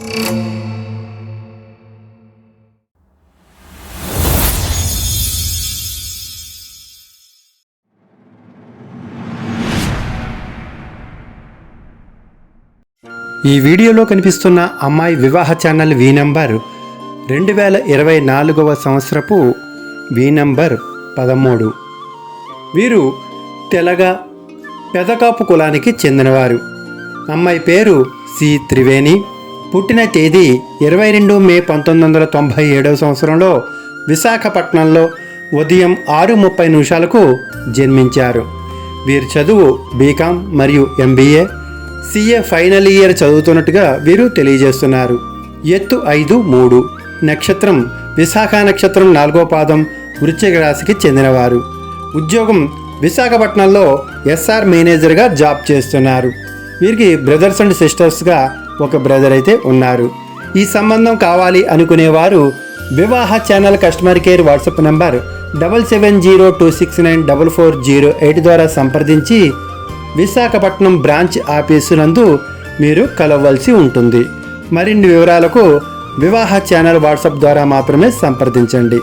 ఈ వీడియోలో కనిపిస్తున్న అమ్మాయి వివాహ ఛానల్ వి నంబర్ రెండు వేల ఇరవై నాలుగవ సంవత్సరపు వి నంబర్ పదమూడు. వీరు తెలగ పెదకాపు కులానికి చెందినవారు. అమ్మాయి పేరు సి త్రివేణి. పుట్టిన తేదీ ఇరవై రెండు మే పంతొమ్మిది వందల తొంభై ఏడవ సంవత్సరంలో విశాఖపట్నంలో ఉదయం ఆరు ముప్పై నిమిషాలకు జన్మించారు. వీరి చదువు బీకాం మరియు ఎంబీఏ. సిఏ ఫైనల్ ఇయర్ చదువుతున్నట్టుగా వీరు తెలియజేస్తున్నారు. ఎత్తు ఐదు మూడు. నక్షత్రం విశాఖ నక్షత్రం నాలుగో పాదం వృశ్చిక రాశికి చెందినవారు. ఉద్యోగం విశాఖపట్నంలో ఎస్ఆర్ మేనేజర్గా జాబ్ చేస్తున్నారు. వీరికి బ్రదర్స్ అండ్ సిస్టర్స్గా ఒక బ్రదర్ అయితే ఉన్నారు. ఈ సంబంధం కావాలి అనుకునేవారు వివాహ channel customer care WhatsApp number double seven zero two six nine double four zero eight ద్వారా సంప్రదించి విశాఖపట్నం బ్రాంచ్ ఆఫీసు నందు మీరు కలవలసి ఉంటుంది. మరిన్ని వివరాలకు వివాహ ఛానల్ వాట్సాప్ ద్వారా మాత్రమే సంప్రదించండి.